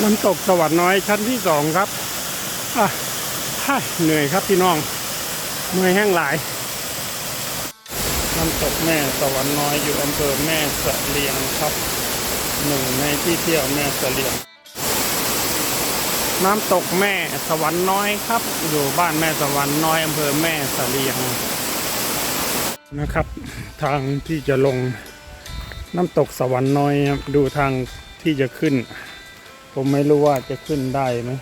น้ำตกสวัสดน้อยชั้นที่สองครับอะฮ่าเหนื่อยครับพี่น้องเหนื่อยแห้งหลาย น้ำตกแม่สวรรค์น้อยอยู่อำเภอแม่สะเลียงครับหนึ่งในที่เที่ยวแม่สะเลียง น้ำตกแม่สวรรค์น้อยครับ อยู่บ้านแม่สวรรค์น้อยอำเภอแม่สะเลียงนะครับ ทางที่จะลงน้ำตกสวรรค์น้อยครับดูทางที่จะขึ้น ผมไม่รู้ว่าจะขึ้นได้ไหม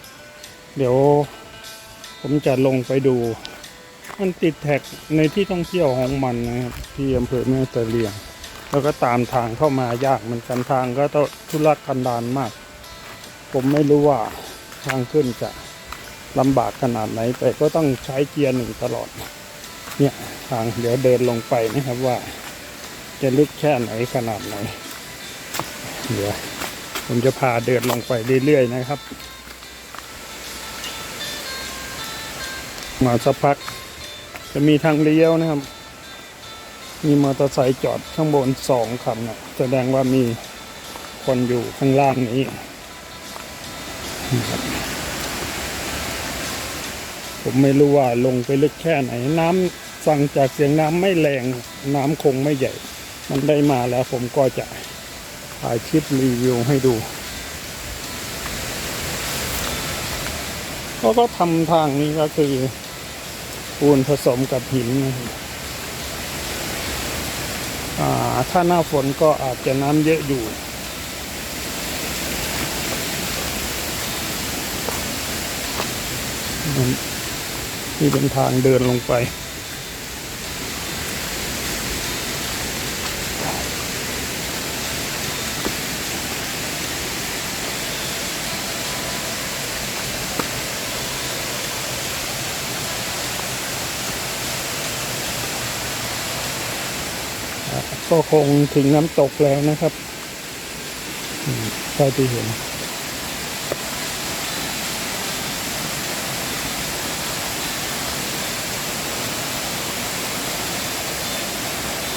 เดี๋ยวผมจะลงไปดู มันติดแท็กในที่ท่องเที่ยวของมันนะครับที่อำเภอแม่เลียง แล้วก็ตามทางเข้ามายากเหมือนกันทางก็ต้องทุรกันดารมาก ผมไม่รู้ว่าทางขึ้นจะลำบากขนาดไหน แต่ก็ต้องใช้เกียร์หนึ่งตลอด เนี่ยทางเดี๋ยวเดินลงไปนะครับว่า จะลึกแค่ไหนขนาดไหนเดี๋ยว ผมจะพาเดินลงไปเรื่อยๆนะครับ มาสักพัก จะมีทางเลี้ยวนะครับ มีมอเตอร์ไซค์จอดข้างบนสองคันนะแสดงว่ามีคนอยู่ข้างล่างนี้ผมไม่รู้ว่าลงไปลึกแค่ไหน น้ำฟังจากเสียงน้ำไม่แรง น้ำคงไม่ใหญ่ มันได้มาแล้วผมก็จะ ถ่ายคลิปรีวิวให้ดูก็ก็ทำทางนี้ก็คือปูนผสมกับหินถ้าหน้าฝนก็อาจจะน้ำเยอะอยู่นี่เป็นทางเดินลงไป ก็คงถึงน้ำตกแล้วนะครับอืมเท่าที่เห็น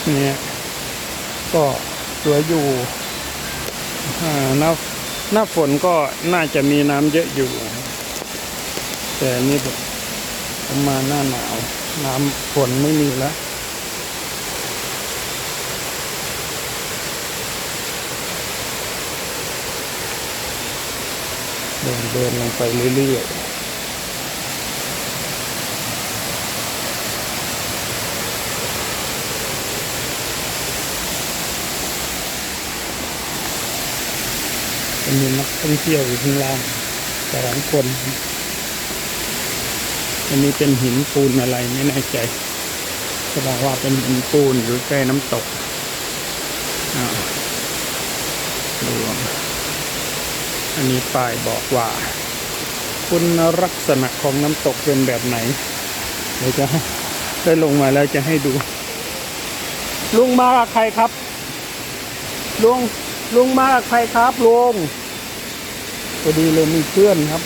เนี่ยก็สวยอยู่หน้าหน้าฝนก็น่าจะมีน้ำเยอะอยู่ แต่นี่แบบประมาณหน้าหนาว น้ำฝนไม่มีแล้ว เดินเดินลงไปเรื่อยๆจะมีนักท่องเที่ยวอยู่ข้างล่างสองคนอันนี้เป็นหินปูนอะไรไม่แน่ใจแสดงว่าเป็นหินปูนหรือใกล้น้ำตกอ่าดู อันนี้ป้ายบอกว่า คุณลักษณะของน้ำตกเป็นแบบไหน เดี๋ยวจะได้ลงมาแล้วจะให้ดู ลุงมากใครครับ ลุงลุงมากใครครับลุงพอดีเลยมีเพื่อนครับ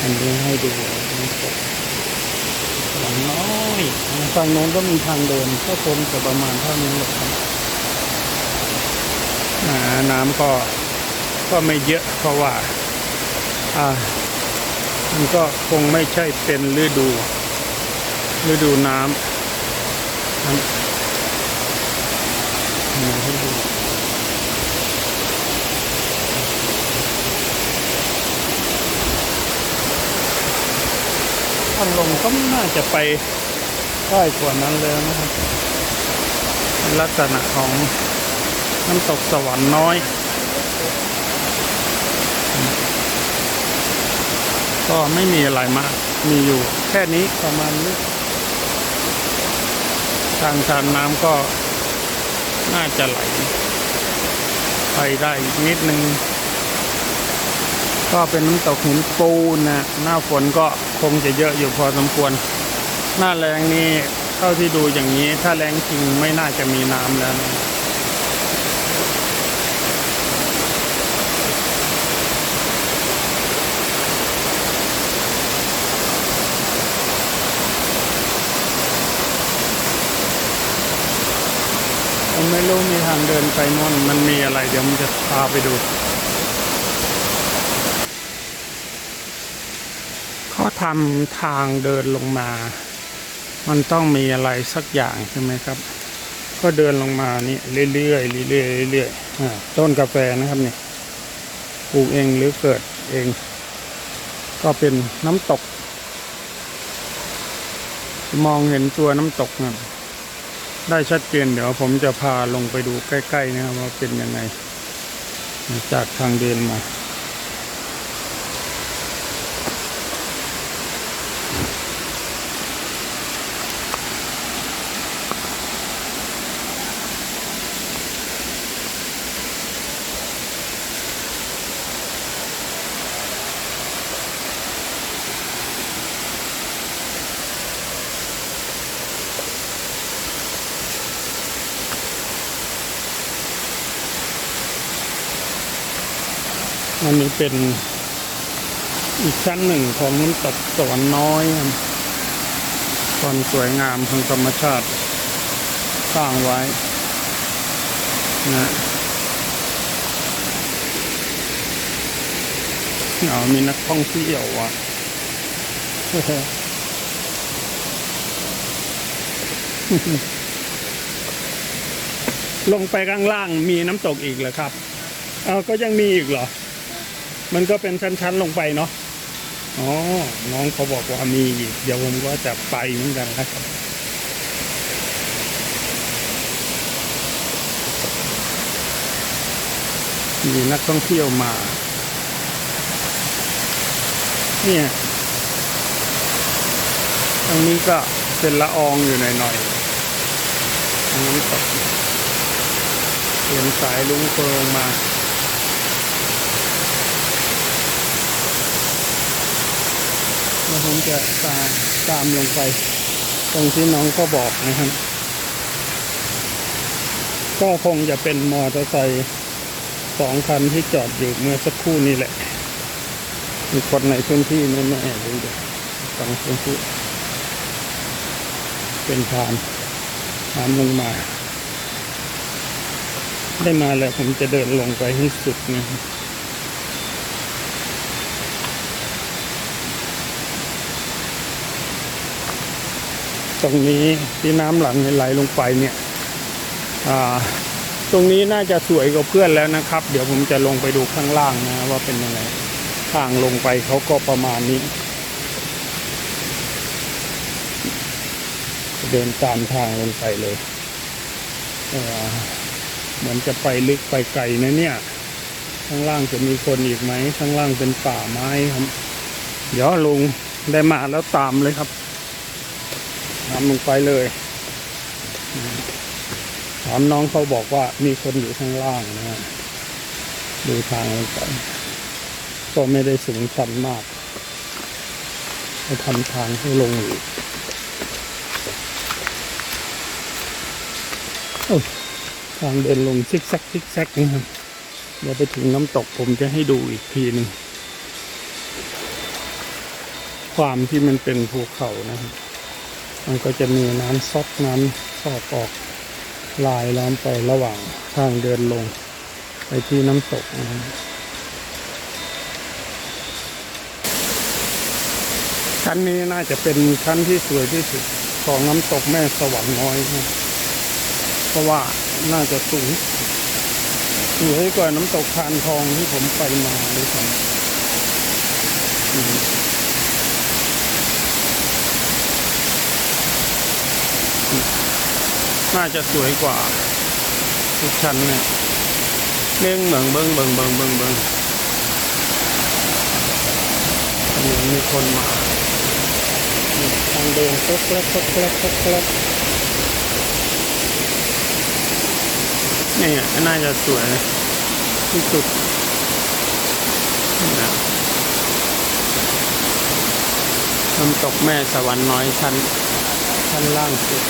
อันนี้ให้ดูน้ำตก หลังน้อยฝั่งโน้นก็มีทางเดินก็คงจะประมาณเท่านี้แหละครับน้ำก็ก็ไม่เยอะเพราะว่าอ่ามันก็คงไม่ใช่เป็นฤดูฤดูน้ำนั้น นี่ให้ดูถ้าลงก็น่าจะไปใกล้กว่านั้นแล้วนะครับ ลักษณะของน้ำตกสวรรค์น้อย ก็ไม่มีอะไรมาก มีอยู่แค่นี้ประมาณนี้ ทางทานน้ำก็น่าจะไหล ไปได้อีกนิดนึง ก็เป็นน้ำตกหินปูนนะ หน้าฝนก็ คงจะเยอะอยู่พอสมควร หน้าแรงนี่เท่าที่ดูอย่างนี้ ถ้าแรงจริงไม่น่าจะมีน้ำแล้วนะผมไม่รู้มีทางเดินไปน่นมันมีอะไรเดี๋ยวมันจะพาไปดู เขาทำทางเดินลงมา มันต้องมีอะไรสักอย่างใช่ไหมครับ ก็เดินลงมานี่เรื่อยๆเรื่อยๆเรื่อยๆต้นกาแฟนะครับนี่ปลูกเองหรือเกิดเอง ก็เป็นน้ำตก มองเห็นตัวน้ำตกนะได้ชัดเจนเดี๋ยวผมจะพาลงไปดูใกล้ ๆ นะครับว่าเป็นยังไง จากทางเดินมา อันนี้เป็นอีกชั้นหนึ่งของน้ำตกสวรรค์น้อยความสวยงามของธรรมชาติสร้างไว้นะเอามีนักท่องเที่ยวว่ะลงไปข้างล่างมีน้ำตกอีกเหรอครับ เอาก็ยังมีอีกเหรอ มันก็เป็นชั้นๆลงไปเนาะอ๋อน้องเขาบอกว่ามีอีกเดี๋ยวผมก็จะไปเหมือนกันนะครับมีนักท่องเที่ยวมา เนี่ย ตรงนี้ก็เป็นละอองอยู่หน่อยๆตรงนี้ตกเห็นสายลุงโคลงมา แล้ว ผมจะตามตามลงไป ตรงที่น้องก็บอกนะครับ ก็คงจะเป็นมอเตอร์ไซค์สองคันที่จอดอยู่เมื่อสักครู่นี้แหละ มีคนในพื้นที่แน่ๆเลยเดี๋ยวฟังพื้นที่เป็นทานน้ำลงมา ได้มาแล้วผมจะเดินลงไปให้สุดนะครับ รงนี้ที่น้ำหลังไหลลงไปเนี่ยตรงนี้น่าจะสวยกว่าเพื่อนแล้วนะครับ เดี๋ยวผมจะลงไปดูข้างล่างนะว่าเป็นยังไงทางลงไปเขาก็ประมาณนี้ เดินตามทางลงไปเลยเเหมือนจะไปลึกไปไกลนะเนี่ย ข้างล่างจะมีคนอีกไหมข้างล่างเป็นป่าไม้ครับ เดี๋ยวลุงได้มาแล้วตามเลยครับ นำลงไปเลยถามน้องเขาบอกว่ามีคนอยู่ข้างล่างนะดูทางลงไปก็ไม่ได้สูงชันมากให้ทำทางให้ลงอยู่โอ้ยทางเดินลงซิกแซกซิกแซกนะครับเดี๋ยวไปถึงน้ำตกผมจะให้ดูอีกทีหนึ่งความที่มันเป็นภูเขานะครับ มันก็จะมีน้ำซอกน้ำซอกออกลายล้อมไประหว่างทางเดินลง ไปที่น้ำตกนะครับชั้นนี้น่าจะเป็นชั้นที่สวยที่สุดของน้ำตกแม่สวรรค์น้อยนะเพราะว่าน่าจะสูงสวยกว่าน้ำตกทานทองที่ผมไปมาด้วยซ้ำอืม น่าจะสวยกว่า ทุกชั้นเนี่ยเล่งเบิงเบิงเบิงเบิงเบิงเบิงเหมือนมีคนมานี่ทางเดินก็แกลกก็แกลกก็แกลกนี่น่าจะสวยที่สุดนี่นะน้ำตกแม่สวรรค์น้อยชั้น ชั้นล่างสุด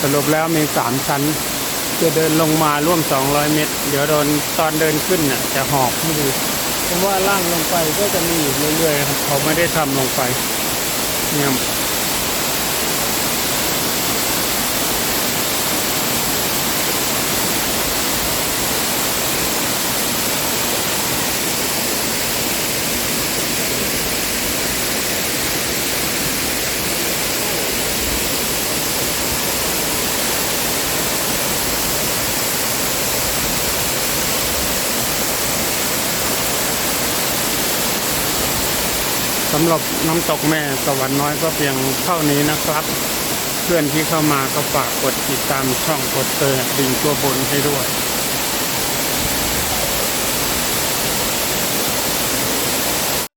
สรุปแล้วมีสามชั้น จะเดินลงมาร่วม 200 เมตร เดี๋ยวโดนตอนเดินขึ้นน่ะจะหอบให้ดูผมว่าล่างลงไปก็จะมีอยู่เรื่อยๆครับเขาไม่ได้ทำลงไปเนี่ยำหรับน้ำตกแม่สวรรค์น้อยก็เพียงเท่านี้นะครับ เพื่อนที่เข้ามาก็ฝากกดติดตามช่องกดเตอร์ดิงตัวบนให้ด้วย